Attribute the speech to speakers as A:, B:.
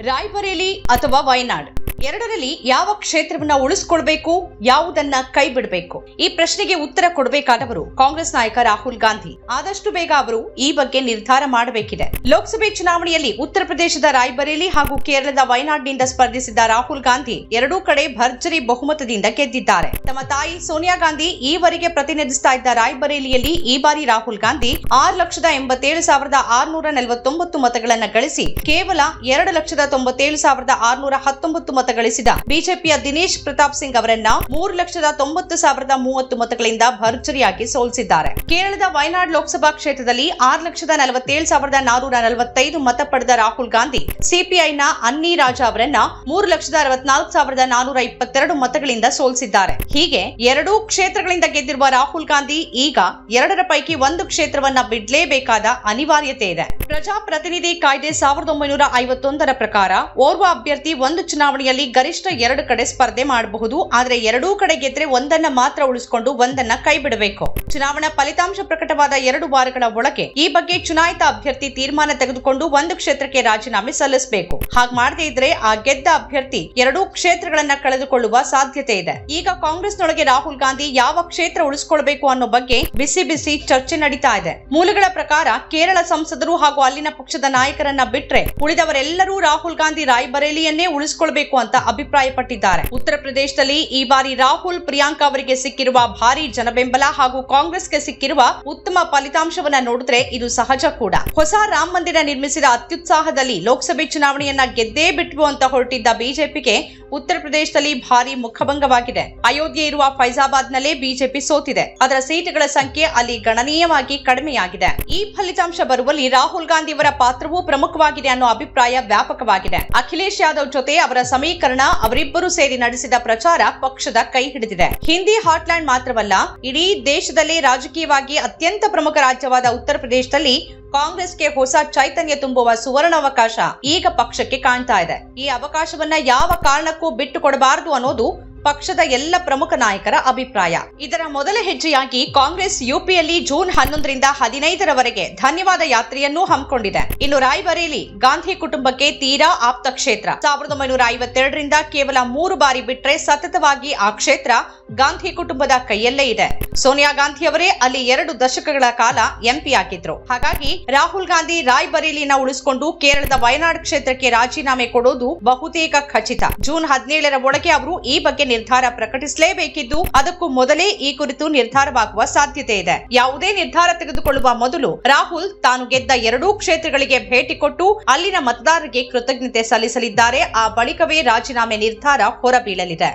A: ರಾಯ್ಬರೇಲಿ ಅಥವಾ ವಯನಾಡ್. ಎರಡರಲ್ಲಿ ಯಾವ ಕ್ಷೇತ್ರವನ್ನ ಉಳಿಸ್ಕೊಳ್ಬೇಕು, ಯಾವುದನ್ನ ಕೈ ಬಿಡಬೇಕು ಈ ಪ್ರಶ್ನೆಗೆ ಉತ್ತರ ಕೊಡಬೇಕಾದವರು ಕಾಂಗ್ರೆಸ್ ನಾಯಕ ರಾಹುಲ್ ಗಾಂಧಿ. ಆದಷ್ಟು ಬೇಗ ಅವರು ಈ ಬಗ್ಗೆ ನಿರ್ಧಾರ ಮಾಡಬೇಕಿದೆ. ಲೋಕಸಭೆ ಚುನಾವಣೆಯಲ್ಲಿ ಉತ್ತರ ಪ್ರದೇಶದ ರಾಯ್ಬರೇಲಿ ಹಾಗೂ ಕೇರಳದ ವಯನಾಡ್ನಿಂದ ಸ್ಪರ್ಧಿಸಿದ್ದ ರಾಹುಲ್ ಗಾಂಧಿ ಎರಡೂ ಕಡೆ ಭರ್ಜರಿ ಬಹುಮತದಿಂದ ಗೆದ್ದಿದ್ದಾರೆ. ತಮ್ಮ ತಾಯಿ ಸೋನಿಯಾ ಗಾಂಧಿ ಈವರೆಗೆ ಪ್ರತಿನಿಧಿಸ್ತಾ ಇದ್ದ ರಾಯ್ಬರೇಲಿಯಲ್ಲಿ ಈ ಬಾರಿ ರಾಹುಲ್ ಗಾಂಧಿ ಆರು ಲಕ್ಷದ ಎಂಬತ್ತೇಳು ಸಾವಿರದ ಆರುನೂರ ನಲವತ್ತೊಂಬತ್ತು ಮತಗಳನ್ನು ಗಳಿಸಿ ಕೇವಲ ಎರಡು ಲಕ್ಷದ ತೊಂಬತ್ತೇಳು ಸಾವಿರದ ಆರುನೂರ ಹತ್ತೊಂಬತ್ತು ಮತ ಗಳಿಸಿದ ಬಿಜೆಪಿಯ ದಿನೇಶ್ ಪ್ರತಾಪ್ ಸಿಂಗ್ ಅವರನ್ನ ಮೂರು ಲಕ್ಷದ ತೊಂಬತ್ತು ಸಾವಿರದ ಮೂವತ್ತು ಮತಗಳಿಂದ ಭರ್ಜರಿಯಾಗಿ ಸೋಲಿಸಿದ್ದಾರೆ. ಕೇರಳದ ವಯನಾಡ್ ಲೋಕಸಭಾ ಕ್ಷೇತ್ರದಲ್ಲಿ ಆರು ಲಕ್ಷದ ನಲವತ್ತೇಳು ಸಾವಿರದ ನಾನೂರ ನಲವತ್ತೈದು ಮತ ಪಡೆದ ರಾಹುಲ್ ಗಾಂಧಿ, ಸಿಪಿಐನ ಅನ್ನಿ ರಾಜ ಅವರನ್ನ ಮೂರು ಲಕ್ಷದ ಅರವತ್ನಾಲ್ಕು ಸಾವಿರದ ನಾನೂರ ಇಪ್ಪತ್ತೆರಡು ಮತಗಳಿಂದ ಸೋಲಿಸಿದ್ದಾರೆ. ಹೀಗೆ ಎರಡೂ ಕ್ಷೇತ್ರಗಳಿಂದ ಗೆದ್ದಿರುವ ರಾಹುಲ್ ಗಾಂಧಿ ಈಗ ಎರಡರ ಪೈಕಿ ಒಂದು ಕ್ಷೇತ್ರವನ್ನ ಬಿಡ್ಲೇಬೇಕಾದ ಅನಿವಾರ್ಯತೆ ಇದೆ. ಪ್ರಜಾಪ್ರತಿನಿಧಿ ಕಾಯ್ದೆ ಸಾವಿರದ ಒಂಬೈನೂರ ಐವತ್ತೊಂದರ ಪ್ರಕಾರ ಓರ್ವ ಅಭ್ಯರ್ಥಿ ಒಂದು ಚುನಾವಣೆಯಲ್ಲಿ ಗರಿಷ್ಠ ಎರಡು ಕಡೆ ಸ್ಪರ್ಧೆ ಮಾಡಬಹುದು. ಆದರೆ ಎರಡೂ ಕಡೆ ಗೆದ್ರೆ ಒಂದನ್ನ ಮಾತ್ರ ಉಳಿಸಿಕೊಂಡು ಒಂದನ್ನ ಕೈ ಬಿಡಬೇಕು. ಚುನಾವಣಾ ಫಲಿತಾಂಶ ಪ್ರಕಟವಾದ ಎರಡು ವಾರಗಳ ಒಳಗೆ ಈ ಬಗ್ಗೆ ಚುನಾಯಿತ ಅಭ್ಯರ್ಥಿ ತೀರ್ಮಾನ ತೆಗೆದುಕೊಂಡು ಒಂದು ಕ್ಷೇತ್ರಕ್ಕೆ ರಾಜೀನಾಮೆ ಸಲ್ಲಿಸಬೇಕು. ಹಾಗೆ ಮಾಡದೇ ಇದ್ರೆ ಆ ಗೆದ್ದ ಅಭ್ಯರ್ಥಿ ಎರಡೂ ಕ್ಷೇತ್ರಗಳನ್ನ ಕಳೆದುಕೊಳ್ಳುವ ಸಾಧ್ಯತೆ ಇದೆ. ಈಗ ಕಾಂಗ್ರೆಸ್ನೊಳಗೆ ರಾಹುಲ್ ಗಾಂಧಿ ಯಾವ ಕ್ಷೇತ್ರ ಉಳಿಸಿಕೊಳ್ಬೇಕು ಅನ್ನೋ ಬಗ್ಗೆ ಬಿಸಿ ಬಿಸಿ ಚರ್ಚೆ ನಡೀತಾ ಇದೆ. ಮೂಲಗಳ ಪ್ರಕಾರ ಕೇರಳ ಸಂಸದರು ಹಾಗೂ ಅಲ್ಲಿನ ಪಕ್ಷದ ನಾಯಕರನ್ನ ಬಿಟ್ರೆ ಉಳಿದವರೆಲ್ಲರೂ ರಾಹುಲ್ ಗಾಂಧಿ ರಾಯ್ಬರೇಲಿಯನ್ನೇ ಉಳಿಸಿಕೊಳ್ಬೇಕು ಅಂತ ಅಭಿಪ್ರಾಯಪಟ್ಟಿದ್ದಾರೆ. ಉತ್ತರ ಪ್ರದೇಶದಲ್ಲಿ ಈ ಬಾರಿ ರಾಹುಲ್, ಪ್ರಿಯಾಂಕಾ ಅವರಿಗೆ ಸಿಕ್ಕಿರುವ ಭಾರಿ ಜನಬೆಂಬಲ ಹಾಗೂ ಕಾಂಗ್ರೆಸ್ಗೆ ಸಿಕ್ಕಿರುವ ಉತ್ತಮ ಫಲಿತಾಂಶವನ್ನ ನೋಡಿದ್ರೆ ಇದು ಸಹಜ ಕೂಡ. ಹೊಸ ರಾಮ ಮಂದಿರ ನಿರ್ಮಿಸಿದ ಅತ್ಯುತ್ಸಾಹದಲ್ಲಿ ಲೋಕಸಭೆ ಚುನಾವಣೆಯನ್ನ ಗೆದ್ದೇ ಬಿಟ್ವು ಅಂತ ಹೊರಟಿದ್ದ ಬಿಜೆಪಿಗೆ ಉತ್ತರ ಪ್ರದೇಶದಲ್ಲಿ ಭಾರಿ ಮುಖಭಂಗವಾಗಿದೆ. ಅಯೋಧ್ಯೆ ಇರುವ ಫೈಜಾಬಾದ್ನಲ್ಲೇ ಬಿಜೆಪಿ ಸೋತಿದೆ. ಅದರ ಸೀಟುಗಳ ಸಂಖ್ಯೆ ಅಲ್ಲಿ ಗಣನೀಯವಾಗಿ ಕಡಿಮೆಯಾಗಿದೆ. ಈ ಫಲಿತಾಂಶ ಬರುವಲ್ಲಿ ರಾಹುಲ್ ಗಾಂಧಿ ಅವರ ಪಾತ್ರವೂ ಪ್ರಮುಖವಾಗಿದೆ ಅನ್ನೋ ಅಭಿಪ್ರಾಯ ವ್ಯಾಪಕವಾಗಿದೆ. ಅಖಿಲೇಶ್ ಯಾದವ್ ಜೊತೆ ಅವರ ಸಮೀಕರಣ ಅವರಿಬ್ಬರು ಸೇರಿ ನಡೆಸಿದ ಪ್ರಚಾರ ಪಕ್ಷದ ಕೈ ಹಿಡಿದಿದೆ. ಹಿಂದಿ ಹಾಟ್ಲ್ಯಾಂಡ್ ಮಾತ್ರವಲ್ಲ, ಇಡೀ ದೇಶದಲ್ಲೇ ರಾಜಕೀಯವಾಗಿ ಅತ್ಯಂತ ಪ್ರಮುಖ ರಾಜ್ಯವಾದ ಉತ್ತರ ಪ್ರದೇಶದಲ್ಲಿ ಕಾಂಗ್ರೆಸ್ಗೆ ಹೊಸ ಚೈತನ್ಯ ತುಂಬುವ ಸುವರ್ಣಾವಕಾಶ ಈಗ ಪಕ್ಷಕ್ಕೆ ಕಾಣ್ತಾ ಇದೆ. ಈ ಅವಕಾಶವನ್ನ ಯಾವ ಕಾರಣಕ್ಕೂ ಬಿಟ್ಟು ಕೊಡಬಾರದು ಅನ್ನೋದು ಪಕ್ಷದ ಎಲ್ಲ ಪ್ರಮುಖ ನಾಯಕರ ಅಭಿಪ್ರಾಯ. ಇದರ ಮೊದಲ ಹೆಜ್ಜೆಯಾಗಿ ಕಾಂಗ್ರೆಸ್ ಯುಪಿಯಲ್ಲಿ ಜೂನ್ ಹನ್ನೊಂದರಿಂದ ಹದಿನೈದರವರೆಗೆ ಧನ್ಯವಾದ ಯಾತ್ರೆಯನ್ನೂ ಹಮ್ಮಿಕೊಂಡಿದೆ. ಇನ್ನು ರಾಯ್ಬರೇಲಿ, ಗಾಂಧಿ ಕುಟುಂಬಕ್ಕೆ ತೀರಾ ಆಪ್ತ ಕ್ಷೇತ್ರ. ಸಾವಿರದ ಒಂಬೈನೂರ ಐವತ್ತೆರಡರಿಂದ ಕೇವಲ ಮೂರು ಬಾರಿ ಬಿಟ್ರೆ ಸತತವಾಗಿ ಆ ಕ್ಷೇತ್ರ ಗಾಂಧಿ ಕುಟುಂಬದ ಕೈಯಲ್ಲೇ ಇದೆ. ಸೋನಿಯಾ ಗಾಂಧಿ ಅವರೇ ಅಲ್ಲಿ ಎರಡು ದಶಕಗಳ ಕಾಲ ಎಂಪಿ ಆಗಿದ್ರು. ಹಾಗಾಗಿ ರಾಹುಲ್ ಗಾಂಧಿ ರಾಯ್ಬರೇಲಿನ ಉಳಿಸಿಕೊಂಡು ಕೇರಳದ ವಯನಾಡ್ ಕ್ಷೇತ್ರಕ್ಕೆ ರಾಜೀನಾಮೆ ಕೊಡೋದು ಬಹುತೇಕ ಖಚಿತ. ಜೂನ್ ಹದಿನೇಳರ ಒಳಗೆ ಅವರು ಈ ಬಗ್ಗೆ ನಿರ್ಧಾರ ಪ್ರಕಟಿಸಲೇಬೇಕಿದ್ದು ಅದಕ್ಕೂ ಮೊದಲೇ ಈ ಕುರಿತು ನಿರ್ಧಾರವಾಗುವ ಸಾಧ್ಯತೆ ಇದೆ. ಯಾವುದೇ ನಿರ್ಧಾರ ತೆಗೆದುಕೊಳ್ಳುವ ಮೊದಲು ರಾಹುಲ್ ತಾನು ಗೆದ್ದ ಎರಡೂ ಕ್ಷೇತ್ರಗಳಿಗೆ ಭೇಟಿ ಕೊಟ್ಟು ಅಲ್ಲಿನ ಮತದಾರರಿಗೆ ಕೃತಜ್ಞತೆ ಸಲ್ಲಿಸಲಿದ್ದಾರೆ. ಆ ಬಳಿಕವೇ ರಾಜೀನಾಮೆ ನಿರ್ಧಾರ ಹೊರಬೀಳಲಿದೆ.